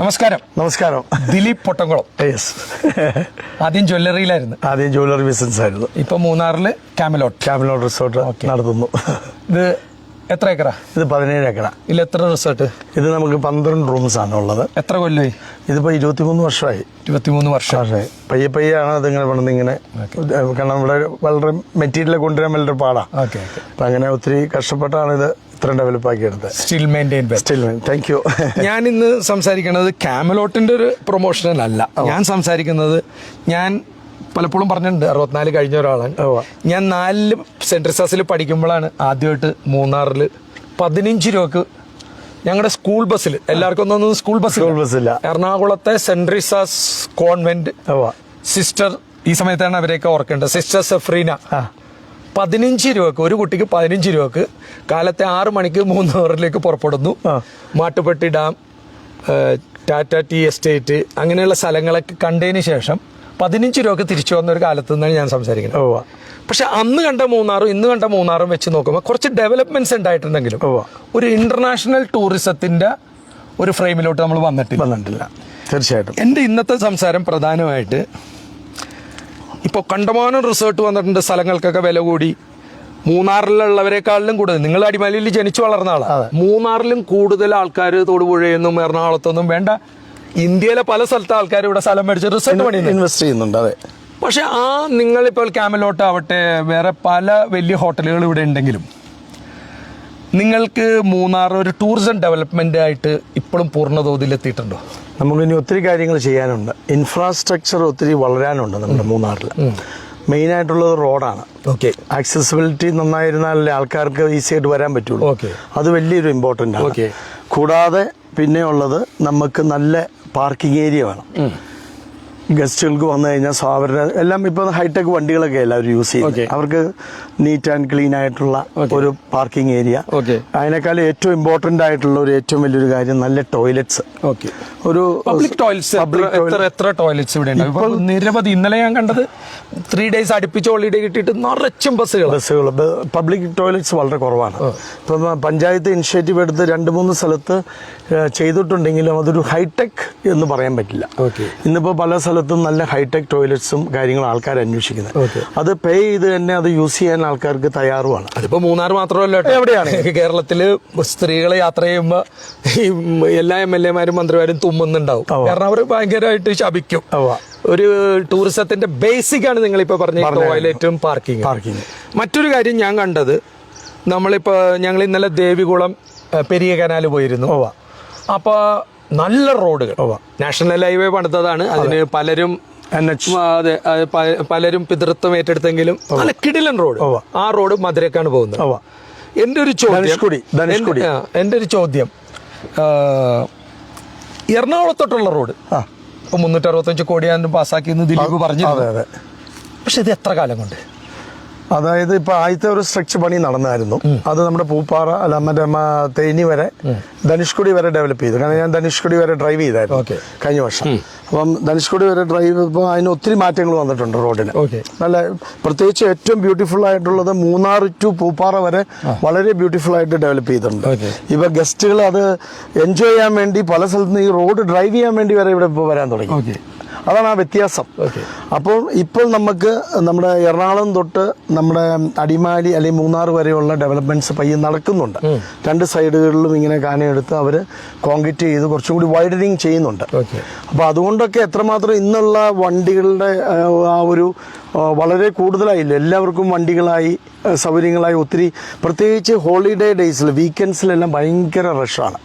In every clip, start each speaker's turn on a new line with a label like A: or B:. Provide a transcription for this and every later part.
A: നമസ്കാരം.
B: നമസ്കാരം.
A: ദിലീപ് പൊട്ടംകുളം
B: യെസ്
A: ആദ്യം ജ്വല്ലറിയിലായിരുന്നു.
B: ആദ്യം ജ്വല്ലറി ബിസിനസ് ആയിരുന്നു.
A: ഇപ്പൊ മൂന്നാറിൽ കാമലോട്ട്
B: കാമലോട്ട് റിസോർട്ട് നടത്തുന്നു.
A: ഇത് എത്ര ഏക്കറ?
B: ഇത് പതിനേഴ് ഏക്കറ.
A: ഇതിൽ എത്ര റിസോർട്ട്?
B: ഇത് നമുക്ക് പന്ത്രണ്ട് റൂംസ് ആണ് ഉള്ളത്.
A: എത്ര കൊല്ലമായി
B: ഇതിപ്പോൾ ഇരുപത്തിമൂന്ന് വർഷമായി.
A: ഇരുപത്തിമൂന്ന് വർഷം.
B: വർഷമായി. പയ്യെ പയ്യാണ് അതിങ്ങനെ പണിത് ഇങ്ങനെ. കാരണം ഇവിടെ വളരെ മെറ്റീരിയൽ കൊണ്ടുവരാൻ വളരെ പാടാണ് അപ്പം അങ്ങനെ ഒത്തിരി കഷ്ടപ്പെട്ടാണ് ഇത് ഇത്രയും ഡെവലപ്പ് എടുത്തത്
A: still maintain
B: still thank you
A: ഞാൻ ഇന്ന് സംസാരിക്കുന്നത് ക്യാമലോട്ടിന്റെ ഒരു പ്രൊമോഷനല്ല ഞാൻ സംസാരിക്കുന്നത് ഞാൻ പലപ്പോഴും പറഞ്ഞിട്ടുണ്ട് അറുപത്തിനാല് കഴിഞ്ഞ ഒരാളാണ്. ഞാൻ നാലിൽ സെൻട്രൽ സാസിൽ പഠിക്കുമ്പോഴാണ് ആദ്യമായിട്ട് മൂന്നാറിൽ പതിനഞ്ച് രൂപക്ക് ഞങ്ങളുടെ സ്കൂൾ ബസ്സിൽ എല്ലാവർക്കും ഒന്നും സ്കൂൾ ബസ്
B: സ്കൂൾ ബസ്സില്ല
A: എറണാകുളത്തെ സെൻട്രൽ റിസാസ് കോൺവെന്റ് സിസ്റ്റർ ഈ സമയത്താണ് അവരെയൊക്കെ ഓർക്കേണ്ടത്. സിസ്റ്റർ സെഫ്രീന പതിനഞ്ച് രൂപക്ക് ഒരു കുട്ടിക്ക് പതിനഞ്ച് രൂപക്ക് കാലത്തെ ആറ് മണിക്ക് മൂന്ന് മൂന്നാറിലേക്ക് പുറപ്പെടുന്നു.
B: Mattupetty
A: Mattupetty dam Tata tea estate അങ്ങനെയുള്ള സ്ഥലങ്ങളൊക്കെ കണ്ടതിന് ശേഷം പതിനഞ്ച് രൂപക്ക് തിരിച്ചു വന്ന ഒരു കാലത്ത് നിന്നാണ് ഞാൻ സംസാരിക്കുന്നത്.
B: ഓ
A: പക്ഷെ അന്ന് കണ്ട മൂന്നാറും ഇന്ന് കണ്ട മൂന്നാറും വെച്ച് നോക്കുമ്പോൾ കുറച്ച് ഡെവലപ്മെന്റ്സ് ഉണ്ടായിട്ടുണ്ടെങ്കിലും. ഒരു ഇന്റർനാഷണൽ ടൂറിസത്തിന്റെ ഒരു ഫ്രെയിമിലോട്ട് നമ്മൾ വന്നിട്ടില്ല.
B: വന്നിട്ടില്ല. തീർച്ചയായിട്ടും.
A: എന്റെ ഇന്നത്തെ സംസാരം പ്രധാനമായിട്ട് ഇപ്പോൾ കണ്ടമാനം റിസോർട്ട് വന്നിട്ടുണ്ട് സ്ഥലങ്ങൾക്കൊക്കെ വില കൂടി. മൂന്നാറിലുള്ളവരെക്കാളിലും കൂടുതൽ. നിങ്ങൾ അടിമലയിൽ ജനിച്ചു വളർന്ന ആളാണ്. മൂന്നാറിലും കൂടുതൽ ആൾക്കാർ തൊടുപുഴയെന്നും എറണാകുളത്തൊന്നും വേണ്ട. ഇന്ത്യയിലെ പല സ്ഥലത്തെ ആൾക്കാർ ഇവിടെ സ്ഥലം മേടിച്ച് റിസോർട്ട് പണി
B: ഇൻവെസ്റ്റ് ചെയ്യുന്നുണ്ട് അതെ.
A: പക്ഷെ ആ നിങ്ങളിപ്പോൾ ക്യാമലോട്ട് ആവട്ടെ വേറെ പല വലിയ ഹോട്ടലുകൾ ഇവിടെ ഉണ്ടെങ്കിലും നിങ്ങൾക്ക് മൂന്നാർ ഒരു ടൂറിസം ഡെവലപ്മെന്റ് ആയിട്ട് ഇപ്പോഴും പൂർണ തോതിൽ എത്തിയിട്ടുണ്ടോ?
B: നമുക്ക് ഇനി ഒത്തിരി കാര്യങ്ങൾ ചെയ്യാനുണ്ട്. ഇൻഫ്രാസ്ട്രക്ചർ ഒത്തിരി വളരാനുണ്ട് നമ്മുടെ മൂന്നാറിൽ മെയിൻ ആയിട്ടുള്ളത് റോഡാണ്.
A: ഓക്കെ
B: ആക്സസിബിലിറ്റി നന്നായിരുന്നാലല്ലേ ആൾക്കാർക്ക് ഈസി ആയിട്ട് വരാൻ പറ്റുള്ളൂ.
A: ഓക്കെ
B: അത് വലിയൊരു ഇമ്പോർട്ടന്റ് ആണ്.
A: ഓക്കെ
B: കൂടാതെ പിന്നെ ഉള്ളത് നമുക്ക് നല്ല പാർക്കിംഗ് ഏരിയ വേണം. ഗസ്റ്റുകൾക്ക് വന്നു കഴിഞ്ഞാൽ സോ അവരുടെ എല്ലാം ഇപ്പൊ ഹൈടെക് വണ്ടികളൊക്കെ എല്ലാവരും യൂസ്. ചെയ്യും അവർക്ക് നീറ്റ് ആൻഡ് ക്ലീൻ ആയിട്ടുള്ള ഒരു പാർക്കിംഗ് ഏരിയ അതിനേക്കാൾ ഏറ്റവും ഇമ്പോർട്ടന്റ് ആയിട്ടുള്ള ഒരു ഏറ്റവും വലിയൊരു കാര്യം നല്ല ടോയ്ലറ്റ്സ് ഒരു
A: പബ്ലിക് ടോയ്ലറ്റ്സ് എത്ര ടോയ്ലറ്റ്സ് ഇവിടെ നിരവധി ഇന്നലെ ഞാൻ കണ്ടത് ത്രീ ഡേയ്സ് അടുപ്പിച്ച് ഹോളിഡേ കിട്ടിയിട്ട് നിറച്ചും ബസ്സുകൾ
B: ബസ്സുകൾ പബ്ലിക് ടോയ്ലറ്റ്സ് വളരെ കുറവാണ്. ഇപ്പം പഞ്ചായത്ത് ഇനിഷ്യേറ്റീവ് എടുത്ത് രണ്ട് മൂന്ന് സ്ഥലത്ത് ചെയ്തിട്ടുണ്ടെങ്കിലും അതൊരു ഹൈടെക് എന്ന് പറയാൻ പറ്റില്ല.
A: ഇന്നിപ്പോ
B: ഇന്നിപ്പോൾ പല സ്ഥലത്തും നല്ല ഹൈടെക് ടോയ്ലറ്റ്സും കാര്യങ്ങളും ആൾക്കാർ അന്വേഷിക്കുന്നത്. അത് പേ ചെയ്ത് തന്നെ അത് യൂസ് ചെയ്യാൻ ആൾക്കാർക്ക് തയ്യാറുമാണ്.
A: അതിപ്പോ മൂന്നാർ മാത്രമല്ല
B: എവിടെയാണ്?
A: കേരളത്തിൽ സ്ത്രീകളെ യാത്ര ചെയ്യുമ്പോ ഈ എല്ലാ എം എൽ എമാരും മന്ത്രിമാരും തുമ്മുന്നുണ്ടാവും. കാരണം അവർ ഭയങ്കരമായിട്ട് ശപിക്കും. ഒരു ടൂറിസത്തിന്റെ ബേസിക് ആണ് നിങ്ങൾ ഇപ്പൊ പറഞ്ഞ ടോയ്ലറ്റും പാർക്കിംഗ്
B: പാർക്കിംഗ്
A: മറ്റൊരു കാര്യം ഞാൻ കണ്ടത് നമ്മളിപ്പോ ഞങ്ങൾ ഇന്നലെ ദേവികുളം പെരിയ കനാല് പോയിരുന്നു.
B: ഉവ്വ.
A: നല്ല റോഡുകൾ. നാഷണൽ ഹൈവേ പണിതതാണ്. അതിന് പലരും അതെ പലരും പിതൃത്വം ഏറ്റെടുത്തെങ്കിലും നല്ല കിടിലൻ റോഡ്. ആ റോഡ് മധുരക്കാണ് പോകുന്നത്. എന്റെ ഒരു ചോദ്യം. എന്റെ- ഒരു ചോദ്യം. എറണാകുളത്തോട്ടുള്ള റോഡ്. ഇപ്പൊ മുന്നൂറ്റി അറുപത്തഞ്ച് കോടിയാണ് പാസ്സാക്കിയെന്ന് ദിലീപ് പറഞ്ഞു പക്ഷെ ഇത് എത്ര കാലം കൊണ്ട്?
B: അതായത് ഇപ്പൊ ആദ്യത്തെ ഒരു സ്ട്രക്ചർ പണി നടന്നായിരുന്നു. അത് നമ്മുടെ പൂപ്പാറ അല്ല മറ്റേ തേനി വരെ ധനുഷ്കുടി വരെ ഡെവലപ്പ് ചെയ്തു. കാരണം ഞാൻ ധനുഷ്കുടി വരെ ഡ്രൈവ് ചെയ്തായിരുന്നു. കഴിഞ്ഞ വർഷം. അപ്പം ധനുഷ്കുടി വരെ ഡ്രൈവ് ചെയ്തപ്പോൾ അതിന് ഒത്തിരി മാറ്റങ്ങൾ വന്നിട്ടുണ്ട് റോഡിന്. നല്ല പ്രത്യേകിച്ച് ഏറ്റവും ബ്യൂട്ടിഫുൾ ആയിട്ടുള്ളത് മൂന്നാർ ടു പൂപ്പാറ വരെ വളരെ ബ്യൂട്ടിഫുൾ ആയിട്ട് ഡെവലപ്പ് ചെയ്തിട്ടുണ്ട്. ഇപ്പൊ ഗസ്റ്റുകൾ അത് എൻജോയ് ചെയ്യാൻ വേണ്ടി പല സ്ഥലത്തുനിന്ന് ഈ റോഡ് ഡ്രൈവ് ചെയ്യാൻ വേണ്ടി വരെ ഇവിടെ ഇപ്പോൾ വരാൻ തുടങ്ങി. അതാണ് ആ വ്യത്യാസം. അപ്പോൾ ഇപ്പോൾ നമുക്ക് നമ്മുടെ എറണാകുളം തൊട്ട് നമ്മുടെ അടിമാലി അല്ലെങ്കിൽ മൂന്നാർ വരെയുള്ള ഡെവലപ്മെന്റ്സ് പയ്യെ നടക്കുന്നുണ്ട്. രണ്ട് സൈഡുകളിലും ഇങ്ങനെ കാനയെടുത്ത് അവർ കോൺക്രീറ്റ് ചെയ്ത് കുറച്ചും കൂടി വൈഡനിങ് ചെയ്യുന്നുണ്ട്. അപ്പോൾ അതുകൊണ്ടൊക്കെ എത്രമാത്രം ഇന്നുള്ള വണ്ടികളുടെ ആ, ആ ഒരു വളരെ കൂടുതലായില്ല? എല്ലാവർക്കും വണ്ടികളായി സൗകര്യങ്ങളായി ഒത്തിരി പ്രത്യേകിച്ച് ഹോളിഡേ ഡേയ്സിൽ വീക്കെൻഡ്സിലെല്ലാം ഭയങ്കര റഷാണ്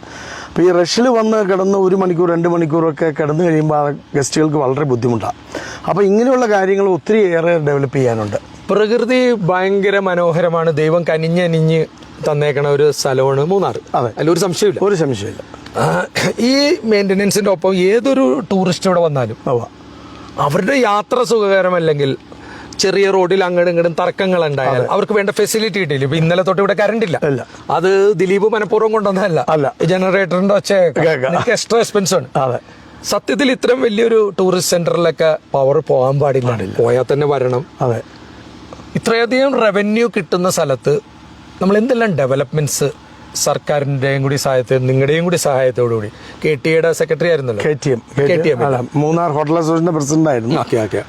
B: അപ്പോൾ ഈ റഷിൽ വന്ന് കിടന്ന് ഒരു മണിക്കൂർ രണ്ട് മണിക്കൂറൊക്കെ കിടന്നു കഴിയുമ്പോൾ ആ ഗസ്റ്റുകൾക്ക് വളരെ ബുദ്ധിമുട്ടാണ് അപ്പോൾ ഇങ്ങനെയുള്ള കാര്യങ്ങൾ ഒത്തിരി ഏറെ ഡെവലപ്പ് ചെയ്യാനുണ്ട്.
A: പ്രകൃതി ഭയങ്കര മനോഹരമാണ്. ദൈവം കനിഞ്ഞനിഞ്ഞ് തന്നേക്കണ ഒരു സ്ഥലമാണ് മൂന്നാർ.
B: അതെ.
A: അതിലൊരു സംശയമില്ല
B: ഒരു സംശയമില്ല
A: ഈ മെയിന്റനൻസിന്റെ ഒപ്പം ഏതൊരു ടൂറിസ്റ്റ് ഇവിടെ വന്നാലും. അവരുടെ യാത്ര സുഖകരമല്ലെങ്കിൽ ചെറിയ റോഡിൽ അങ്ങോട്ടും ഇങ്ങോട്ടും തർക്കങ്ങൾ ഉണ്ടായാൽ അവർക്ക് വേണ്ട ഫെസിലിറ്റി കിട്ടിയില്ല. ഇപ്പൊ ഇന്നലെ തൊട്ട് ഇവിടെ കറണ്ട് ഇല്ല. അത് ദിലീപ് മനഃപൂർവം കൊണ്ടുവന്നതല്ല.
B: അല്ല.
A: ജനറേറ്ററിന്റെ ഒച്ച. എക്സ്ട്രാ എക്സ്പെൻസ് ആണ്.
B: അതെ.
A: സത്യത്തിൽ ഇത്രയും വലിയൊരു ടൂറിസ്റ്റ് സെന്ററിലൊക്കെ പവർ പോകാൻ പാടില്ല. പോയാൽ തന്നെ വരണം.
B: അതെ.
A: ഇത്രയധികം റവന്യൂ കിട്ടുന്ന സ്ഥലത്ത് നമ്മൾ എന്തെല്ലാം ഡെവലപ്മെന്റ്സ് സർക്കാരിന്റെയും കൂടി സഹായത്തോടെ നിങ്ങളുടെയും കൂടി സഹായത്തോടു കൂടി? കെ ടി എയുടെ സെക്രട്ടറി ആയിരുന്നല്ലോ.
B: K T M. Munnar hotel അസോസിയേഷന്റെ പ്രസിഡന്റ് ആയിരുന്നു
A: ഓക്കെ ഓക്കെ.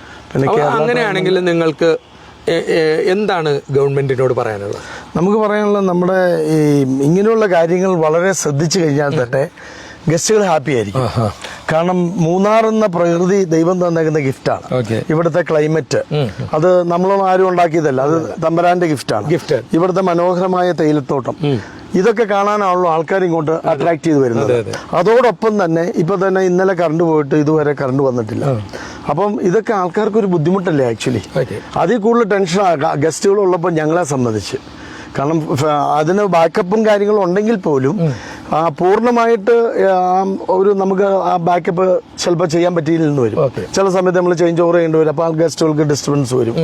A: അങ്ങനെയാണെങ്കിൽ നിങ്ങൾക്ക് എന്താണ് ഗവൺമെന്റിനോട് പറയാനുള്ളത്?
B: നമുക്ക് പറയാനുള്ളത് നമ്മുടെ ഈ ഇങ്ങനെയുള്ള കാര്യങ്ങൾ വളരെ ശ്രദ്ധിച്ചു കഴിഞ്ഞാൽ തന്നെ ഗസ്റ്റുകൾ ഹാപ്പി ആയിരിക്കും. കാരണം മൂന്നാർ എന്ന പ്രകൃതി ദൈവം തന്നേക്കുന്ന ഗിഫ്റ്റാണ്. ഇവിടുത്തെ ക്ലൈമറ്റ്. അത് നമ്മളൊന്നും ആരും ഉണ്ടാക്കിയതല്ല. അത് തമ്പരാന്റെ ഗിഫ്റ്റാണ്.
A: ഗിഫ്റ്റ്.
B: ഇവിടുത്തെ മനോഹരമായ തേയിലത്തോട്ടം. ഇതൊക്കെ കാണാനാണല്ലോ ആൾക്കാർ ഇങ്ങോട്ട് അട്രാക്ട് ചെയ്ത് വരുന്നത്.
A: അതെ, അതെ.
B: അതോടൊപ്പം തന്നെ ഇപ്പൊ തന്നെ ഇന്നലെ കറണ്ട് പോയിട്ട് ഇതുവരെ കറണ്ട് വന്നിട്ടില്ല. അപ്പം ഇതൊക്കെ ആൾക്കാർക്ക് ഒരു ബുദ്ധിമുട്ടല്ലേ ആക്ച്വലി? അതിൽ കൂടുതൽ ടെൻഷൻ ഗസ്റ്റുകൾ ഉള്ളപ്പോൾ ഞങ്ങളെ സംബന്ധിച്ച്. കാരണം അതിന് ബാക്കപ്പും കാര്യങ്ങളും ഉണ്ടെങ്കിൽ പോലും പൂർണമായിട്ട് ഒരു നമുക്ക് ആ ബാക്കപ്പ് ചിലപ്പോൾ ചെയ്യാൻ പറ്റിയില്ലെന്ന് വരും. ചില സമയത്ത് നമ്മൾ ചേഞ്ച് ഓവർ ചെയ്യേണ്ടി വരും. അപ്പോൾ ആ ഗസ്റ്റുകൾക്ക് ഡിസ്റ്റർബൻസ് വരും.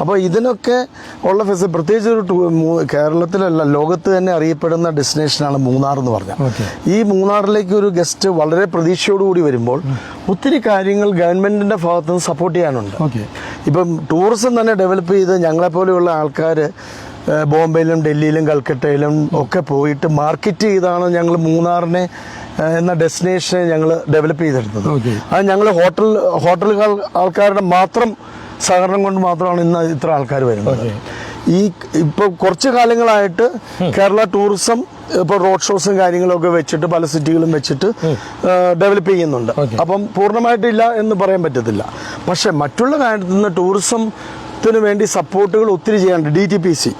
B: അപ്പോൾ ഇതിനൊക്കെ ഉള്ള ഫെസിലിറ്റി പ്രത്യേകിച്ച് ഒരു കേരളത്തിലല്ല ലോകത്ത് തന്നെ അറിയപ്പെടുന്ന ഡെസ്റ്റിനേഷനാണ് മൂന്നാർ എന്ന് പറഞ്ഞാൽ. ഈ മൂന്നാറിലേക്ക് ഒരു ഗസ്റ്റ് വളരെ പ്രതീക്ഷയോടുകൂടി വരുമ്പോൾ ഒത്തിരി കാര്യങ്ങൾ ഗവൺമെന്റിന്റെ ഭാഗത്തുനിന്ന് സപ്പോർട്ട് ചെയ്യാനുണ്ട്. ഇപ്പം ടൂറിസം തന്നെ ഡെവലപ്പ് ചെയ്ത് ഞങ്ങളെപ്പോലെയുള്ള ആൾക്കാർ ബോംബെയിലും ഡൽഹിയിലും കൽക്കട്ടയിലും ഒക്കെ പോയിട്ട് മാർക്കറ്റ് ചെയ്താണ് ഞങ്ങൾ മൂന്നാറിനെ എന്ന ഡെസ്റ്റിനേഷനെ ഞങ്ങൾ ഡെവലപ്പ് ചെയ്തെടുത്തത്
A: Okay.
B: അത് ഞങ്ങൾ ഹോട്ടൽ ഹോട്ടലുകൾ ആൾക്കാരുടെ മാത്രം സഹകരണം കൊണ്ട് മാത്രമാണ് ഇന്ന് ഇത്ര ആൾക്കാർ വരുന്നത്. ഈ ഇപ്പൊ കുറച്ച് കാലങ്ങളായിട്ട് കേരള ടൂറിസം ഇപ്പൊ റോഡ് ഷോസും കാര്യങ്ങളൊക്കെ വെച്ചിട്ട് പല സിറ്റികളും വെച്ചിട്ട് ഡെവലപ്പ് ചെയ്യുന്നുണ്ട്. അപ്പം പൂർണമായിട്ടില്ല എന്ന് പറയാൻ പറ്റത്തില്ല. പക്ഷേ മറ്റുള്ള കാര്യത്തിൽ നിന്ന് ടൂറിസത്തിന് വേണ്ടി സപ്പോർട്ടുകൾ ഒത്തിരി ചെയ്യാനുണ്ട്. D T P C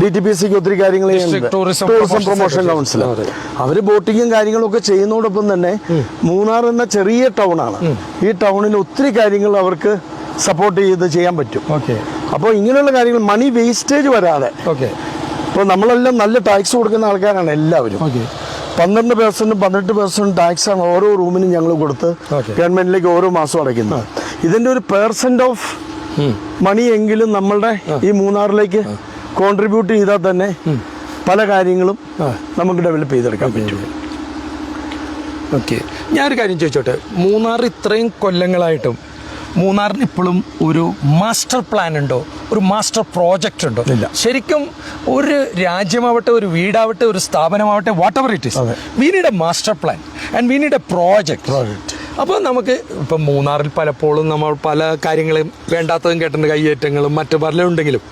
B: D T P സിക്ക് ഒത്തിരി കാര്യങ്ങൾ ചെയ്യുന്നുണ്ട്. ടൂറിസം പ്രൊമോഷൻ കൗൺസിൽ
A: അവർ
B: അവർ ബോട്ടിങ്ങും കാര്യങ്ങളൊക്കെ ചെയ്യുന്നതോടൊപ്പം തന്നെ മൂന്നാർ എന്ന ചെറിയ ടൗണാണ് ഈ ടൗണിൽ ഒത്തിരി കാര്യങ്ങൾ അവർക്ക് സപ്പോർട്ട് ചെയ്ത് ചെയ്യാൻ പറ്റും. അപ്പോൾ ഇങ്ങനെയുള്ള കാര്യങ്ങൾ മണി വേസ്റ്റേജ് വരാതെ. ഇപ്പോൾ നമ്മളെല്ലാം നല്ല ടാക്സ് കൊടുക്കുന്ന ആൾക്കാരാണ് എല്ലാവരും. പന്ത്രണ്ട് പേഴ്സന്റും പതിനെട്ട് പേഴ്സന്റും ടാക്സ് ആണ് ഓരോ റൂമിനും ഞങ്ങൾ കൊടുത്ത്
A: ഗവൺമെന്റിലേക്ക്
B: ഗവൺമെന്റിലേക്ക് ഓരോ മാസം അടയ്ക്കുന്നത്. ഇതിന്റെ ഒരു പേഴ്സന്റ് ഓഫ് മണി എങ്കിലും നമ്മളുടെ ഈ മൂന്നാറിലേക്ക് കോൺട്രിബ്യൂട്ട് ചെയ്താൽ തന്നെ പല കാര്യങ്ങളും നമുക്ക് ഡെവലപ്പ് ചെയ്തെടുക്കാൻ പറ്റും.
A: ഓക്കെ. ഞാനൊരു കാര്യം ചോദിച്ചോട്ടെ? മൂന്നാർ ഇത്രയും കൊല്ലങ്ങളായിട്ടും മൂന്നാറിന് ഇപ്പോഴും ഒരു മാസ്റ്റർ പ്ലാൻ ഉണ്ടോ? ഒരു മാസ്റ്റർ പ്രോജക്റ്റ് ഉണ്ടോ?
B: ഇല്ല.
A: ശരിക്കും ഒരു രാജ്യമാവട്ടെ ഒരു വീടാവട്ടെ ഒരു സ്ഥാപനമാവട്ടെ whatever it is. We need a master plan and we need a project
B: Project.
A: അപ്പോൾ നമുക്ക് ഇപ്പം മൂന്നാറിൽ പലപ്പോഴും നമ്മൾ പല കാര്യങ്ങളും വേണ്ടാത്തതും കേട്ടിട്ടുണ്ട് കയ്യേറ്റങ്ങളും മറ്റു പല ഉണ്ടെങ്കിലും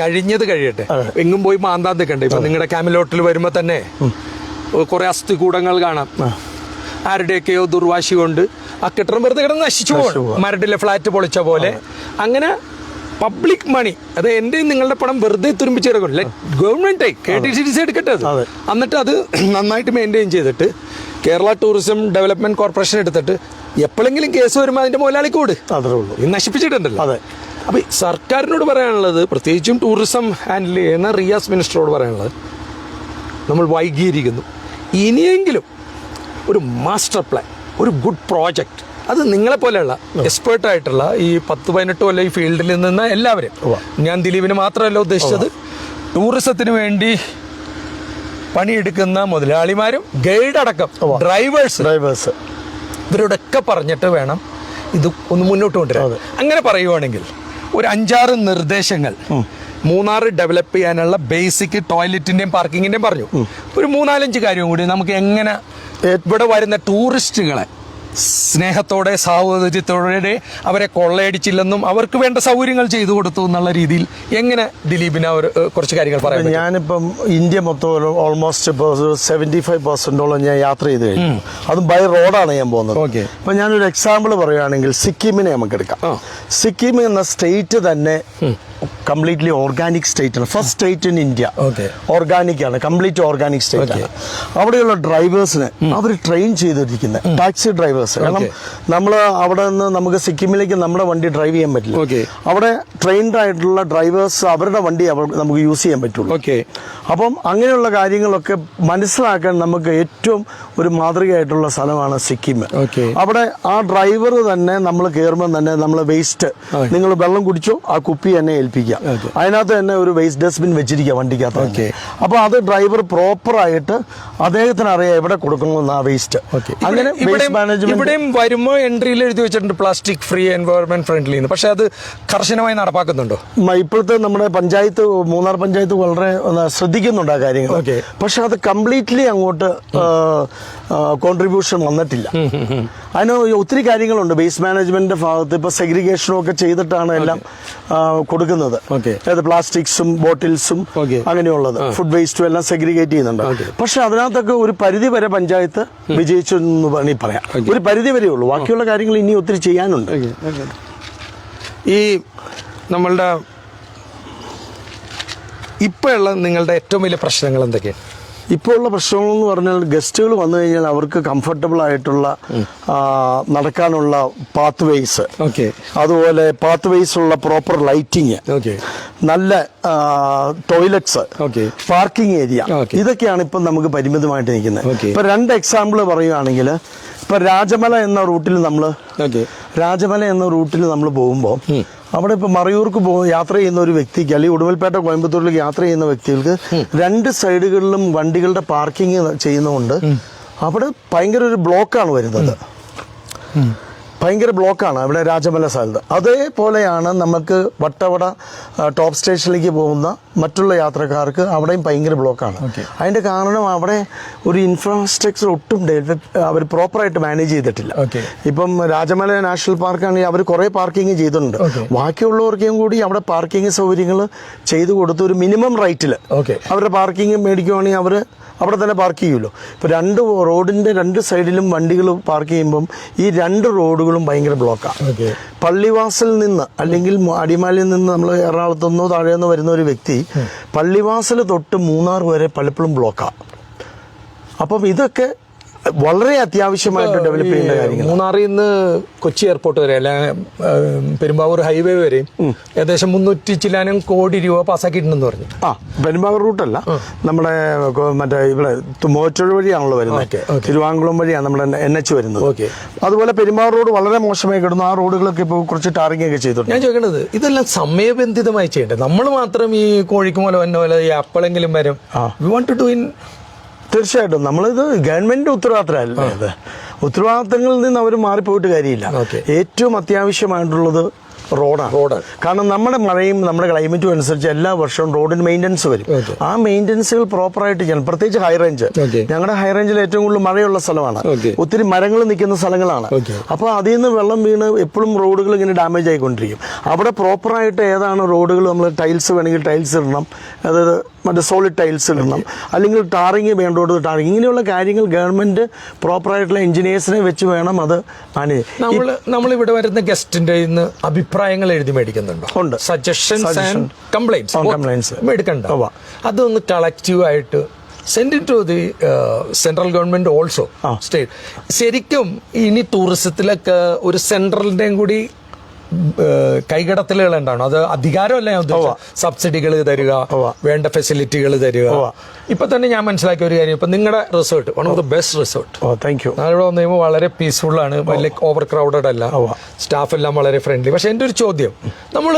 A: കഴിഞ്ഞത് കഴിയട്ടെ. എങ്ങും പോയി മാന്താൻ നിൽക്കണ്ടേ? ഇപ്പം നിങ്ങളുടെ ക്യാമിലോട്ടിൽ വരുമ്പോൾ തന്നെ കുറെ അസ്ഥികൂടങ്ങൾ കാണാം. ആരുടെയൊക്കെയോ ദുർവാശി കൊണ്ട് ആ കെട്ടിടം വെറുതെ കിടന്ന് നശിച്ചു പോകും മരടിലെ ഫ്ലാറ്റ് പൊളിച്ച പോലെ. അങ്ങനെ പബ്ലിക് മണി അത് എന്റെയും നിങ്ങളുടെ പണം വെറുതെ തുരുമ്പിച്ച് കിടക്കും government K T C D C എടുക്കട്ടെ അത്. എന്നിട്ട് അത് നന്നായിട്ട് മെയിന്റെയിൻ ചെയ്തിട്ട് കേരള ടൂറിസം ഡെവലപ്മെന്റ് കോർപ്പറേഷൻ എടുത്തിട്ട് എപ്പോഴെങ്കിലും കേസ് വരുമ്പോൾ അതിന്റെ മുതലാളിക്ക് കൂട്.
B: അത്രേ ഉള്ളൂ.
A: ഇത് നശിപ്പിച്ചിട്ടുണ്ടല്ലോ.
B: അതെ.
A: അപ്പൊ സർക്കാരിനോട് പറയാനുള്ളത് പ്രത്യേകിച്ചും ടൂറിസം ഹാൻഡിൽ ചെയ്യുന്ന റിയാസ് മിനിസ്റ്ററോട് പറയാനുള്ളത് നമ്മൾ വൈകിയിരിക്കുന്നു. ഇനിയെങ്കിലും ഒരു മാസ്റ്റർ പ്ലാൻ ഒരു ഗുഡ് പ്രോജക്റ്റ് അത് നിങ്ങളെ പോലെയുള്ള എക്സ്പേർട്ട് ആയിട്ടുള്ള ഈ പത്ത് പതിനെട്ട് കൊല്ലം ഈ ഫീൽഡിൽ നിന്ന് എല്ലാവരും ഞാൻ ദിലീപിന് മാത്രമല്ല ഉദ്ദേശിച്ചത് ടൂറിസത്തിന് വേണ്ടി പണിയെടുക്കുന്ന മുതലാളിമാരും ഗൈഡ് അടക്കം ഡ്രൈവേഴ്സ്.
B: ഡ്രൈവേഴ്സ്.
A: ഇവരോടൊക്കെ പറഞ്ഞിട്ട് വേണം ഇത് ഒന്ന് മുന്നോട്ട് കൊണ്ടുവരാം അങ്ങനെ പറയുവാണെങ്കിൽ ഒരു അഞ്ചാറ് നിർദ്ദേശങ്ങൾ മൂന്നാറ് ഡെവലപ്പ് ചെയ്യാനുള്ള ബേസിക് ടോയ്ലറ്റിന്റെയും പാർക്കിങ്ങിന്റെയും പറഞ്ഞു. ഒരു മൂന്നാലഞ്ച് കാര്യം കൂടി നമുക്ക് എങ്ങനെ ഇവിടെ വരുന്ന ടൂറിസ്റ്റുകളെ സ്നേഹത്തോടെ സാഹോദര്യത്തോടെ അവരെ കൊള്ളയടിച്ചില്ലെന്നും അവർക്ക് വേണ്ട സൗകര്യങ്ങൾ ചെയ്തു കൊടുത്തു എന്നുള്ള രീതിയിൽ എങ്ങനെ ദിലീപിന് അവർ കുറച്ച് കാര്യങ്ങൾ പറയാം?
B: ഞാനിപ്പം ഇന്ത്യ മൊത്തം ഓൾമോസ്റ്റ് ഇപ്പോൾ സെവന്റി ഫൈവ് പെർസെന്റോളം ഞാൻ യാത്ര ചെയ്ത് കഴിഞ്ഞു. അതും ബൈ റോഡാണ് ഞാൻ പോകുന്നത്.
A: ഓക്കെ.
B: അപ്പം ഞാനൊരു എക്സാമ്പിൾ പറയുകയാണെങ്കിൽ സിക്കിമിനെ നമുക്ക് എടുക്കാം. സിക്കിം എന്ന സ്റ്റേറ്റ് തന്നെ കംപ്ലീറ്റ്ലി ഓർഗാനിക് സ്റ്റേറ്റ് ആണ്. First state in India. Organic ആണ്. കംപ്ലീറ്റ് ഓർഗാനിക് സ്റ്റേറ്റ് ആണ്. അവിടെയുള്ള ഡ്രൈവേഴ്സിന് അവർ ട്രെയിൻ ചെയ്തിരിക്കുന്നത് ടാക്സി ഡ്രൈവേഴ്സ്. കാരണം നമ്മൾ അവിടെ നിന്ന് നമുക്ക് സിക്കിമിലേക്ക് നമ്മുടെ വണ്ടി ഡ്രൈവ് ചെയ്യാൻ പറ്റില്ല. അവിടെ ട്രെയിൻഡ് ആയിട്ടുള്ള ഡ്രൈവേഴ്സ് അവരുടെ വണ്ടി നമുക്ക് യൂസ് ചെയ്യാൻ പറ്റുള്ളൂ.
A: ഓക്കെ.
B: അപ്പം അങ്ങനെയുള്ള കാര്യങ്ങളൊക്കെ മനസ്സിലാക്കാൻ നമുക്ക് ഏറ്റവും ഒരു മാതൃകയായിട്ടുള്ള സ്ഥലമാണ് സിക്കിം. അവിടെ ആ ഡ്രൈവർ തന്നെ നമ്മൾ കയറുമ്പോൾ തന്നെ നമ്മൾ വേസ്റ്റ് നിങ്ങൾ വെള്ളം കുടിച്ചോ ആ കുപ്പി തന്നെ ഏൽപ്പിക്കുക വെച്ചിരിക്കുക. അതിനകത്ത് തന്നെ ഒരു വേസ്റ്റ് ഡസ്റ്റ്ബിൻ വെച്ചിരിക്കുക വണ്ടിക്കകത്ത്
A: ഓക്കെ
B: അപ്പോൾ അത് ഡ്രൈവർ പ്രോപ്പറായിട്ട് അദ്ദേഹത്തിന് അറിയാം എവിടെ കൊടുക്കണമെന്ന് ആ വേസ്റ്റ് അങ്ങനെ
A: ഇവിടെയും-
B: വേസ്റ്റ് മാനേജ്മെന്റ്
A: ഇവിടെയും വരുമ്പോ എൻട്രിയിൽ എഴുതി വെച്ചിട്ടുണ്ട് പ്ലാസ്റ്റിക് ഫ്രീ എൻവയോൺമെന്റ് ഫ്രണ്ട്ലി എന്ന് പക്ഷെ അത് കർശനമായി നടപ്പാക്കുന്നുണ്ടോ?
B: ഇപ്പോഴത്തെ നമ്മുടെ പഞ്ചായത്ത് മൂന്നാർ പഞ്ചായത്ത് വളരെ ശ്രദ്ധിക്കുന്നുണ്ട് ആ കാര്യങ്ങൾ.
A: ഓക്കെ
B: പക്ഷെ അത് കംപ്ലീറ്റ്ലി അങ്ങോട്ട് കോൺട്രിബ്യൂഷൻ വന്നിട്ടില്ല. അതിന് ഒത്തിരി കാര്യങ്ങളുണ്ട്. വേസ്റ്റ് മാനേജ്മെന്റിന്റെ ഭാഗത്ത് ഇപ്പൊ സെഗ്രിഗേഷനും ഒക്കെ ചെയ്തിട്ടാണ് എല്ലാം കൊടുക്കുന്നത്. അതായത് പ്ലാസ്റ്റിക്സും ബോട്ടിൽസും. അങ്ങനെയുള്ളത്. ഫുഡ് വേസ്റ്റും എല്ലാം സെഗ്രിഗേറ്റ് ചെയ്യുന്നുണ്ട്. പക്ഷെ അതിനകത്തൊക്കെ ഒരു പരിധി വരെ പഞ്ചായത്ത് വിജയിച്ചു എന്ന് വേണമെങ്കിൽ പറയാം. ഒരു പരിധി വരെ ഉള്ളൂ. ബാക്കിയുള്ള കാര്യങ്ങൾ ഇനി ഒത്തിരി ചെയ്യാനുണ്ട്.
A: ഈ നമ്മളുടെ ഇപ്പോഴുള്ള നിങ്ങളുടെ ഏറ്റവും വലിയ പ്രശ്നങ്ങൾ എന്തൊക്കെയാണ്
B: ഇപ്പോൾ ഉള്ള പ്രശ്നങ്ങളെന്ന് പറഞ്ഞാൽ ഗസ്റ്റുകൾ വന്നു കഴിഞ്ഞാൽ അവർക്ക് കംഫർട്ടബിൾ ആയിട്ടുള്ള നടക്കാനുള്ള പാത്ത് വേസ്
A: ഓക്കെ.
B: അതുപോലെ പാത്ത് വേസ് ഉള്ള പ്രോപ്പർ ലൈറ്റിങ്
A: ഓക്കെ.
B: നല്ല ടോയ്ലറ്റ്സ്
A: ഓക്കെ.
B: പാർക്കിംഗ് ഏരിയ ഇതൊക്കെയാണ് ഇപ്പം നമുക്ക് പരിമിതമായിട്ട് നിൽക്കുന്നത്. ഇപ്പൊ രണ്ട് എക്സാമ്പിൾ പറയുകയാണെങ്കിൽ ഇപ്പൊ രാജമല എന്ന റൂട്ടിൽ നമ്മൾ രാജമല എന്ന റൂട്ടിൽ നമ്മൾ പോകുമ്പോൾ അവിടെ ഇപ്പൊ മറയൂർക്ക് പോ യാത്ര ചെയ്യുന്ന ഒരു വ്യക്തിക്ക് അല്ലെങ്കിൽ ഉടുമൽപേട്ട കോയമ്പത്തൂരിലേക്ക് യാത്ര ചെയ്യുന്ന വ്യക്തികൾക്ക് രണ്ട് സൈഡുകളിലും വണ്ടികളുടെ പാർക്കിംഗ് ചെയ്യുന്നതുകൊണ്ട് അവിടെ ഭയങ്കര ഒരു ബ്ലോക്കാണ് വരുന്നത്. ഭയങ്കര ബ്ലോക്കാണ് അവിടെ രാജമല സ്ഥലത്ത് അതേപോലെയാണ് നമുക്ക് വട്ടവട ടോപ്പ് സ്റ്റേഷനിലേക്ക് പോകുന്ന മറ്റുള്ള യാത്രക്കാർക്ക് അവിടെയും ഭയങ്കര ബ്ലോക്കാണ്. അതിന്റെ കാരണം അവിടെ ഒരു ഇൻഫ്രാസ്ട്രക്ചർ ഒട്ടും ഡെവലപ്പ് അവർ പ്രോപ്പറായിട്ട് മാനേജ് ചെയ്തിട്ടില്ല. ഇപ്പം രാജമല നാഷണൽ പാർക്കാണെങ്കിൽ അവർ കുറേ പാർക്കിംഗ് ചെയ്തിട്ടുണ്ട്. ബാക്കിയുള്ളവർക്കും കൂടി അവിടെ പാർക്കിംഗ് സൗകര്യങ്ങൾ ചെയ്തു കൊടുത്ത് ഒരു മിനിമം റേറ്റിൽ. അവരുടെ പാർക്കിംഗ് മേടിക്കുവാണെങ്കിൽ അവർ അവിടെ തന്നെ പാർക്ക് ചെയ്യുമല്ലോ. ഇപ്പോൾ രണ്ട് റോഡിന്റെ രണ്ട് സൈഡിലും വണ്ടികൾ പാർക്ക് ചെയ്യുമ്പം ഈ രണ്ട് റോഡുകളും ഭയങ്കര ബ്ലോക്കാണ്. പള്ളിവാസൽ നിന്ന് അല്ലെങ്കിൽ അടിമാലിയിൽ നിന്ന് നമ്മൾ എറണാകുളത്തുനിന്നോ താഴെന്നോ വരുന്ന ഒരു വ്യക്തി പള്ളിവാസൽ തൊട്ട് മൂന്നാർ വരെ പലപ്പോഴും ബ്ലോക്കാണ് അപ്പം ഇതൊക്കെ വളരെ അത്യാവശ്യമായിട്ട് ഡെവലപ്പ് ചെയ്യേണ്ട കാര്യങ്ങൾ
A: മൂന്നാറിൽ നിന്ന് കൊച്ചി എയർപോർട്ട് വരെ അല്ല പെരുമ്പാവൂർ ഹൈവേ വരെ ഏകദേശം മുന്നൂറ്റി ചില്ലാനും കോടി രൂപ പാസ്സാക്കിയിട്ടുണ്ടെന്ന് പറഞ്ഞു.
B: ആ പെരുമ്പാവൂർ റൂട്ടല്ല നമ്മുടെ മറ്റേ ഇവിടെ മോറ്റോർ വഴിയാണല്ലോ വരുന്നത്. തിരുവാങ്കുളം വഴിയാണ് നമ്മുടെ എൻ എച്ച് വരുന്നത്.
A: ഓക്കെ.
B: അതുപോലെ പെരുമ്പാവൂർ റോഡ് വളരെ മോശമായി കിടന്നു. ആ റോഡുകളൊക്കെ ഇപ്പോൾ കുറച്ച് ടാറിംഗ് ഒക്കെ ചെയ്തിട്ടുണ്ട്.
A: ഞാൻ ചോദിക്കണത് ഇതെല്ലാം സമയബന്ധിതമായി ചെയ്യേണ്ടത്? നമ്മൾ മാത്രം ഈ കോഴിക്കുമോലോ വന്ന ഈ അപ്പളെങ്കിലും വരും. We want to do in
B: തീർച്ചയായിട്ടും. നമ്മളിത് ഗവൺമെന്റിന്റെ ഉത്തരവാദിത്തമല്ലേ ഇത് ഉത്തരവാദിത്തങ്ങളിൽ നിന്ന് അവർ മാറിപ്പോയിട്ട് കാര്യമില്ല. ഏറ്റവും അത്യാവശ്യമായിട്ടുള്ളത് റോഡാണ്.
A: റോഡ്
B: കാരണം നമ്മുടെ മഴയും നമ്മുടെ ക്ലൈമറ്റും അനുസരിച്ച് എല്ലാ വർഷവും റോഡിന് മെയിന്റനൻസ് വരും. ആ മെയിന്റനൻസുകൾ പ്രോപ്പറായിട്ട് ചെയ്യണം. പ്രത്യേകിച്ച് ഹൈ റേഞ്ച് ഞങ്ങളുടെ ഹൈ റേഞ്ചിൽ ഏറ്റവും കൂടുതൽ മഴയുള്ള സ്ഥലമാണ്. ഒത്തിരി മരങ്ങൾ നിൽക്കുന്ന സ്ഥലങ്ങളാണ്. അപ്പോൾ അതിൽ നിന്ന് വെള്ളം വീണ് എപ്പോഴും റോഡുകൾ ഇങ്ങനെ ഡാമേജ് ആയിക്കൊണ്ടിരിക്കും. അവിടെ പ്രോപ്പറായിട്ട് ഏതാണ് റോഡുകൾ നമ്മൾ ടൈൽസ് വേണമെങ്കിൽ ടൈൽസ് ഇടണം. അതായത് മറ്റേ സോളിഡ് ടൈൽസ് ഇടണം. അല്ലെങ്കിൽ ടാറിങ് വേണ്ടോട് ടാറിങ്. ഇങ്ങനെയുള്ള കാര്യങ്ങൾ ഗവൺമെന്റ് പ്രോപ്പറായിട്ടുള്ള എഞ്ചിനീയേഴ്സിനെ വെച്ച് വേണം അത് മാനേജ്.
A: നമ്മൾ നമ്മളിവിടെ വരുന്ന ഗസ്റ്റിന്റെ ഇന്ന് അഭിപ്രായങ്ങൾ എഴുതി മേടിക്കുന്നുണ്ടോ?
B: ഉണ്ട്.
A: സജഷൻസ്. ആൻഡ് കംപ്ലൈൻസ്
B: മേടിക്കണ്ട.
A: അതൊന്ന് കളക്റ്റീവ് ആയിട്ട് send to the central government also state ശരിക്കും ഇനി ടൂറിസത്തിലൊക്കെ ഒരു സെൻട്രലിന്റെയും കൂടി കൈകടത്തലുകൾ അത് അധികാരമല്ല ഞാൻ ഉദ്ദേശിച്ചത്. സബ്സിഡികൾ തരിക വേണ്ട ഫെസിലിറ്റികൾ തരിക. ഇപ്പൊ തന്നെ ഞാൻ മനസ്സിലാക്കിയ ഒരു കാര്യം ഇപ്പൊ നിങ്ങളുടെ resort one of the best resort
B: thank you
A: ഇവിടെ വന്നു കഴിയുമ്പോൾ വളരെ പീസ്ഫുൾ ആണ് വലിയ ഓവർ ക്രൗഡഡ് അല്ല. സ്റ്റാഫ് എല്ലാം വളരെ ഫ്രണ്ട്ലി പക്ഷെ എന്റെ ഒരു ചോദ്യം നമ്മൾ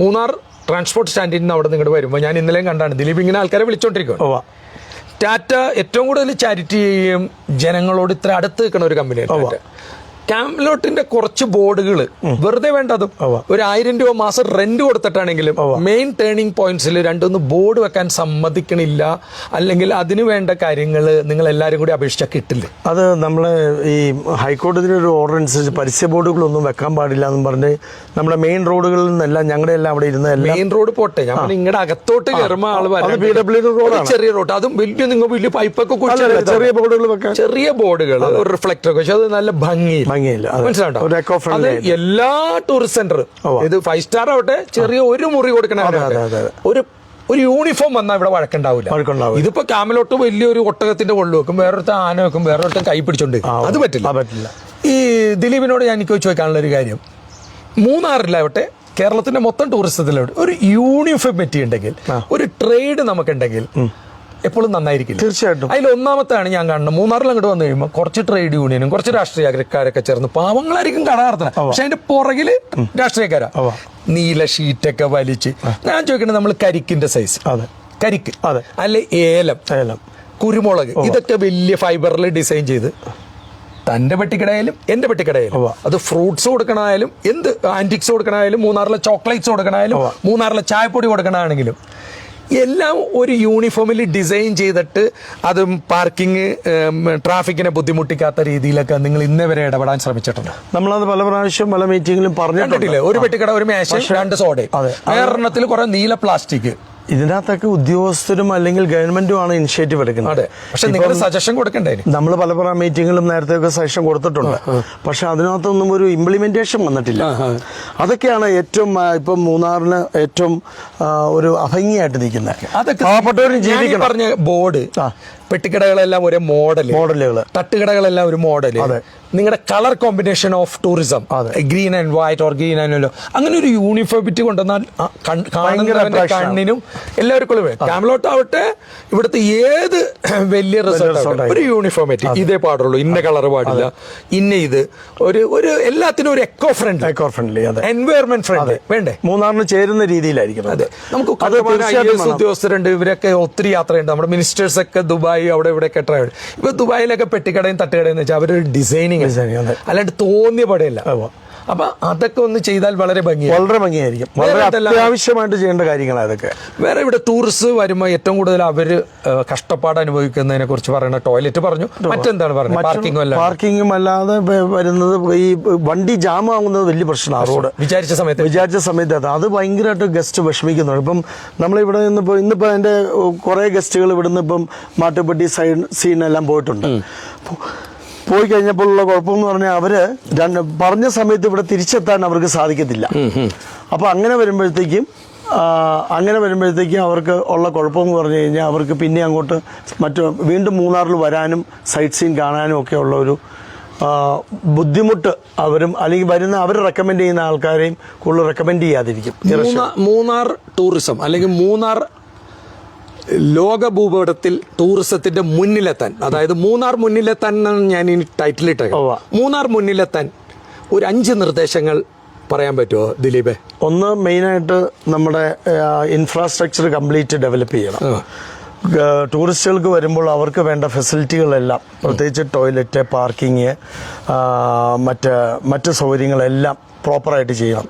A: മൂന്നാർ ട്രാൻസ്പോർട്ട് സ്റ്റാൻഡിൽ നിന്ന് അവിടെ നിങ്ങളുടെ വരുമ്പോൾ ഞാൻ ഇന്നലെയും കണ്ടാണ് ദിലീപ് ഇങ്ങനെ ആൾക്കാരെ വിളിച്ചോണ്ടിരിക്കും ടാറ്റ ഏറ്റവും കൂടുതൽ ചാരിറ്റി ചെയ്യും ജനങ്ങളോട് ഇത്ര അടുത്ത് നിൽക്കുന്ന ഒരു കമ്പനിയാണ് ക്യാമ്ലോട്ടിന്റെ കുറച്ച് ബോർഡുകൾ വെറുതെ വേണ്ടതും. ഒരു ആയിരം രൂപ മാസം റെന്റ് കൊടുത്തിട്ടാണെങ്കിലും മെയിൻ ടേണിംഗ് പോയിന്റ്സിൽ രണ്ടൊന്ന് ബോർഡ് വെക്കാൻ സമ്മതിക്കണില്ല. അല്ലെങ്കിൽ അതിനു വേണ്ട കാര്യങ്ങൾ നിങ്ങൾ എല്ലാവരും കൂടി അപേക്ഷിച്ചാൽ കിട്ടില്ല?
B: അത് നമ്മൾ ഈ ഹൈക്കോടതിയുടെ ഒരു ഓർഡർ അനുസരിച്ച് പരസ്യ ബോർഡുകളൊന്നും വെക്കാൻ പാടില്ല എന്ന് പറഞ്ഞ് നമ്മുടെ മെയിൻ റോഡുകളിൽ നിന്നെല്ലാം ഞങ്ങളുടെ എല്ലാം അവിടെ ഇരുന്ന
A: മെയിൻ റോഡ് പോട്ടെ. ഞാൻ നിങ്ങളുടെ അകത്തോട്ട് കയറുമ്പോൾ
B: അത്
A: വരാൻ
B: റോഡ്.
A: ചെറിയ റോഡ് അതും വലിയ നിങ്ങൾ വലിയ പൈപ്പൊക്കെ
B: ചെറിയ ബോർഡുകൾ
A: ചെറിയ ബോർഡുകൾ ഒരു റിഫ്ലക്ടർ ഒക്കെ പക്ഷെ അത് നല്ല ഭംഗിയിൽ
B: ഭംഗിയില്ല അതെ. ഒരു
A: എല്ലാ ടൂറിസ്റ്റ് സെന്ററും ഇത് ഫൈവ് സ്റ്റാർ ആവട്ടെ ചെറിയ ഒരു മുറി കൊടുക്കണ. ഒരു ഒരു യൂണിഫോം വന്നാൽ ഇവിടെ വഴക്കുണ്ടാവില്ല
B: വഴക്കുണ്ടാവില്ല.
A: ഇതിപ്പോ കാമിലോട്ട് വലിയൊരു ഒട്ടകത്തിന്റെ കൊള്ളു വെക്കും വേറൊരുത്ത ആന വെക്കും വേറൊരുത്ത കൈ പിടിച്ചോണ്ട് നിൽക്കും. അത് പറ്റില്ല.
B: അത് പറ്റില്ല.
A: ഈ ദിലീപിനോട് ഞാൻ എനിക്ക് ചോദിക്കാനുള്ള ഒരു കാര്യം. മൂന്നാറിലാവട്ടെ കേരളത്തിന്റെ മൊത്തം ടൂറിസത്തിലാവട്ടെ ഒരു യൂണിഫോമിറ്റി ഉണ്ടെങ്കിൽ ഒരു ട്രേഡ് നമുക്കുണ്ടെങ്കിൽ എപ്പോഴും നന്നായിരിക്കില്ല.
B: തീർച്ചയായിട്ടും.
A: അതിൽ ഒന്നാമത്താണ് ഞാൻ കാണുന്നത്. മൂന്നാറിൽ അങ്ങോട്ട് വന്നു കഴിയുമ്പോൾ കുറച്ച് ട്രേഡ് യൂണിയനും കുറച്ച് രാഷ്ട്രീയക്കാരൊക്കെ ചേർന്ന് പാവങ്ങളായിരിക്കും കട പക്ഷെ അതിന്റെ പുറകിൽ രാഷ്ട്രീയക്കാരാ. നീല ഷീറ്റൊക്കെ വലിച്ച്. ഞാൻ ചോദിക്കണേ നമ്മൾ കരിക്കിന്റെ സൈസ്
B: അതെ.
A: കരിക്ക്.
B: അതെ.
A: അല്ലെ ഏലം.
B: ഏലം.
A: കുരുമുളക്. ഇതൊക്കെ വലിയ ഫൈബറിൽ ഡിസൈൻ ചെയ്ത് തന്റെ പെട്ടിക്കടയായാലും എന്റെ പെട്ടിക്കടയായാലും അത് ഫ്രൂട്ട്സ് കൊടുക്കണായാലും എന്ത് ആന്റിക്സ് കൊടുക്കണായാലും മൂന്നാറിലെ ചോക്ലേറ്റ്സ് കൊടുക്കണായാലും
B: ഉവ്വ.
A: മൂന്നാറിലെ ചായപ്പൊടി കൊടുക്കണാണെങ്കിലും എല്ലാം ഒരു യൂണിഫോമിൽ ഡിസൈൻ ചെയ്തിട്ട് അതും പാർക്കിംഗ് ട്രാഫിക്കിനെ ബുദ്ധിമുട്ടിക്കാത്ത രീതിയിലൊക്കെ നിങ്ങൾ ഇന്നേ വരെ ഇടപെടാൻ ശ്രമിച്ചിട്ടുണ്ട്.
B: നമ്മളത് പല പ്രാവശ്യം പല മീറ്റിംഗിലും
A: പറഞ്ഞിട്ടില്ലേ ഒരു പെട്ടിക്കട ഒരു മേശ രണ്ട് സോഡയും. വേറെണ്ണത്തിൽ കുറെ നീല പ്ലാസ്റ്റിക്
B: ഇതിനകത്തൊക്കെ ഉദ്യോഗസ്ഥരും അല്ലെങ്കിൽ ഗവൺമെന്റും ആണ് ഇനിഷ്യേറ്റീവ് എടുക്കുന്നത്.
A: അതെ. പക്ഷെ നിങ്ങൾ സജഷൻ കൊടുക്കണ്ടേ?
B: നമ്മൾ പല പല മീറ്റിങ്ങിലും നേരത്തെ ഒക്കെ സജഷൻ കൊടുത്തിട്ടുണ്ട് പക്ഷെ അതിനകത്തൊന്നും ഒരു ഇംപ്ലിമെന്റേഷൻ വന്നിട്ടില്ല. അതൊക്കെയാണ് ഏറ്റവും ഇപ്പം മൂന്നാറിന് ഏറ്റവും ഒരു അഭംഗിയായിട്ട് നിൽക്കുന്നത്. പാവപ്പെട്ടവരും ജീവിക്കണം.
A: പറഞ്ഞ ബോർഡ്. പെട്ടിക്കടകളെല്ലാം ഒരു മോഡൽ
B: മോഡലുകൾ
A: തട്ടുകടകളെല്ലാം ഒരു
B: മോഡൽ.
A: നിങ്ങളുടെ colour combination of tourism. Green and white or green and yellow അങ്ങനെ ഒരു യൂണിഫോമിറ്റി കൊണ്ടുവന്നാൽ കാണുന്നവന്റെ. കണ്ണിനും എല്ലാവർക്കും കാമലോട്ട് ആവട്ടെ ഇവിടുത്തെ ഏത് വലിയ റിസോർട്ട് ഒരു യൂണിഫോമിറ്റി ഇതേ പാടുള്ളൂ. ഇന്ന കളർ പാടില്ല. ഇന്ന ഇത്. ഒരു ഒരു എല്ലാത്തിനും ഒരു എക്കോ ഫ്രണ്ട്
B: എക്കോ ഫ്രണ്ട്ലി അതെ.
A: ഫ്രണ്ട് ഫ്രണ്ട്ലി വേണ്ടേ?
B: മൂന്നാറിന് ചേരുന്ന രീതിയിലായിരിക്കും
A: അതെ. നമുക്ക്. ഉദ്യോഗസ്ഥരുണ്ട്. ഇവരൊക്കെ ഒത്തിരി യാത്രയുണ്ട്. നമ്മുടെ മിനിസ്റ്റേഴ്സ് ഒക്കെ ദുബായ് അവിടെ ഇവിടെ ട്രാവൽ ഇപ്പൊ ദുബായിലൊക്കെ പെട്ടിക്കടയും തട്ടുകടയും എന്ന് വെച്ചാൽ അവരൊരു ഡിസൈനിങ് അല്ലാണ്ട് തോന്നിയ പടയല്ല. അപ്പൊ അതൊക്കെ ഒന്ന് ചെയ്താൽ വളരെ ഭംഗിയാണ്
B: വളരെ ഭംഗിയായിരിക്കും. വളരെ അത്യാവശ്യമായിട്ട് ചെയ്യേണ്ട കാര്യങ്ങളാണ് അതൊക്കെ.
A: വേറെ ഇവിടെ ടൂറിസ്റ്റ് വരുമ്പോൾ ഏറ്റവും കൂടുതൽ അവർ കഷ്ടപ്പാട് അനുഭവിക്കുന്നതിനെ കുറിച്ച് പറയുന്ന ടോയ്ലറ്റ് പറഞ്ഞു. മറ്റെന്താണ് പറയുന്നത് പാർക്കിംഗും അല്ല
B: പാർക്കിങ്ങും അല്ലാതെ. വരുന്നത് ഈ വണ്ടി ജാം ആവുന്നത് വലിയ പ്രശ്നമാണ് റോഡ്.
A: വിചാരിച്ച സമയത്ത്.
B: വിചാരിച്ച സമയത്ത് അത്. അത് ഭയങ്കരമായിട്ട് ഗസ്റ്റ് വിഷമിക്കുന്നുണ്ട്. ഇപ്പം നമ്മളിവിടെ നിന്ന് ഇപ്പോൾ ഇന്നിപ്പോൾ എന്റെ കുറേ ഗസ്റ്റുകൾ ഇവിടുന്ന് ഇപ്പം മാട്ടുപ്പെട്ടി സൈഡ് സീനെല്ലാം പോയിട്ടുണ്ട്. പോ- പോയി കഴിഞ്ഞപ്പോഴുള്ള കുഴപ്പമെന്ന് പറഞ്ഞാൽ അവർ പറഞ്ഞ സമയത്ത് ഇവിടെ തിരിച്ചെത്താൻ അവർക്ക് സാധിക്കത്തില്ല. അപ്പോൾ അങ്ങനെ വരുമ്പോഴത്തേക്കും അങ്ങനെ വരുമ്പോഴത്തേക്കും അവർക്ക് ഉള്ള കുഴപ്പമെന്ന് പറഞ്ഞു കഴിഞ്ഞാൽ അവർക്ക് പിന്നെ അങ്ങോട്ട് മറ്റു വീണ്ടും മൂന്നാറിൽ വരാനും സൈറ്റ് സീൻ കാണാനും ഒക്കെ ഉള്ള ഒരു ബുദ്ധിമുട്ട് അവരും അല്ലെങ്കിൽ വരുന്ന അവർ റെക്കമെൻഡ് ചെയ്യുന്ന ആൾക്കാരെയും കൂടുതൽ റെക്കമെൻഡ് ചെയ്യാതിരിക്കും.
A: മൂന്നാർ ടൂറിസം അല്ലെങ്കിൽ മൂന്നാർ ലോക ഭൂപടത്തിൽ ടൂറിസത്തിന്റെ മുന്നിലെത്താൻ അതായത് മൂന്നാർ മുന്നിലെത്താൻ എന്നാണ് ഞാൻ ഇനി ടൈറ്റിൽ ഇട്ടത്. മൂന്നാർ മുന്നിലെത്താൻ ഒരു അഞ്ച് നിർദ്ദേശങ്ങൾ പറയാൻ പറ്റുമോ ദിലീപേ?
B: ഒന്ന് മെയിനായിട്ട് നമ്മുടെ ഇൻഫ്രാസ്ട്രക്ചർ കംപ്ലീറ്റ് ഡെവലപ്പ് ചെയ്യണം. ടൂറിസ്റ്റുകൾക്ക് വരുമ്പോൾ അവർക്ക് വേണ്ട ഫെസിലിറ്റികളെല്ലാം പ്രത്യേകിച്ച് ടോയ്ലറ്റ് പാർക്കിങ് മറ്റ് മറ്റ് സൗകര്യങ്ങളെല്ലാം പ്രോപ്പറായിട്ട് ചെയ്യണം.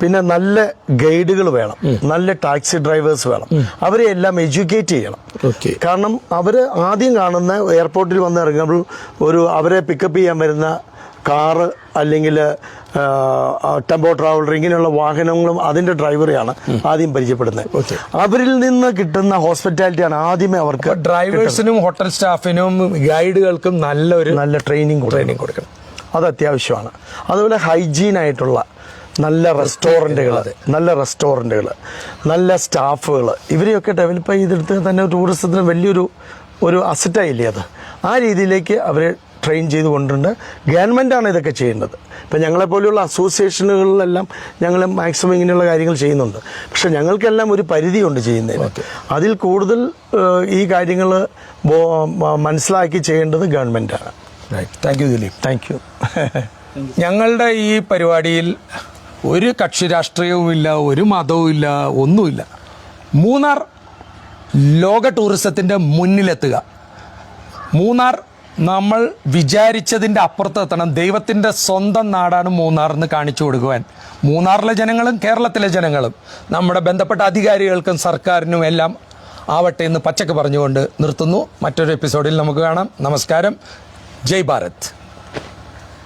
B: പിന്നെ നല്ല ഗൈഡുകൾ വേണം. നല്ല ടാക്സി ഡ്രൈവേഴ്സ് വേണം. അവരെ എല്ലാം എഡ്യൂക്കേറ്റ് ചെയ്യണം. കാരണം അവർ ആദ്യം കാണുന്ന എയർപോർട്ടിൽ വന്ന് ഇറങ്ങുമ്പോൾ ഒരു അവരെ പിക്കപ്പ് ചെയ്യാൻ വരുന്ന കാറ് അല്ലെങ്കിൽ ടെമ്പോ ട്രാവലർ ഇങ്ങനെയുള്ള വാഹനങ്ങളും അതിന്റെ ഡ്രൈവറെയാണ് ആദ്യം പരിചയപ്പെടുന്നത്. അവരിൽ നിന്ന് കിട്ടുന്ന ഹോസ്പിറ്റാലിറ്റിയാണ് ആദ്യമേ അവർക്ക്
A: ഡ്രൈവേഴ്സിനും ഹോട്ടൽ സ്റ്റാഫിനും ഗൈഡുകൾക്കും നല്ലൊരു
B: നല്ല ട്രെയിനിങ്
A: ട്രെയിനിങ് കൊടുക്കണം.
B: അത് അത്യാവശ്യമാണ്. അതുപോലെ ഹൈജീൻ ആയിട്ടുള്ള നല്ല റെസ്റ്റോറന്റുകൾ നല്ല റെസ്റ്റോറന്റുകൾ നല്ല സ്റ്റാഫുകൾ ഇവരെയൊക്കെ ഡെവലപ്പ് ചെയ്തെടുത്ത് തന്നെ ടൂറിസത്തിന് വലിയൊരു ഒരു അസറ്റായില്ലേ അത്? ആ രീതിയിലേക്ക് അവരെ ട്രെയിൻ ചെയ്ത് കൊണ്ടുണ്ട് ഗവൺമെന്റാണ് ഇതൊക്കെ ചെയ്യേണ്ടത് ഇപ്പം ഞങ്ങളെപ്പോലെയുള്ള അസോസിയേഷനുകളിലെല്ലാം ഞങ്ങൾ മാക്സിമം ഇങ്ങനെയുള്ള കാര്യങ്ങൾ ചെയ്യുന്നുണ്ട്. പക്ഷേ ഞങ്ങൾക്കെല്ലാം ഒരു പരിധിയുണ്ട് ചെയ്യുന്നതിന്. അതിൽ കൂടുതൽ ഈ കാര്യങ്ങൾ മനസ്സിലാക്കി ചെയ്യേണ്ടത് ഗവൺമെന്റാണ്
A: thank you Dileep
B: thank you
A: ഞങ്ങളുടെ ഈ പരിപാടിയിൽ ഒരു കക്ഷി രാഷ്ട്രീയവുമില്ല ഒരു മതവുമില്ല ഒന്നുമില്ല. മൂന്നാർ ലോക ടൂറിസത്തിന്റെ മുന്നിലെത്തുക. മൂന്നാർ നമ്മൾ വിചാരിച്ചതിന്റെ അപ്പുറത്തെത്തണം. ദൈവത്തിന്റെ സ്വന്തം നാടാണ് മൂന്നാർ എന്ന് കാണിച്ചു കൊടുക്കുവാൻ. മൂന്നാറിലെ ജനങ്ങളും കേരളത്തിലെ ജനങ്ങളും നമ്മുടെ ബന്ധപ്പെട്ട അധികാരികൾക്കും സർക്കാരിനും എല്ലാം ആവട്ടെ എന്ന് പച്ചക്ക് പറഞ്ഞുകൊണ്ട് നിർത്തുന്നു. മറ്റൊരു എപ്പിസോഡിൽ നമുക്ക് കാണാം. നമസ്കാരം. Jai Bharat.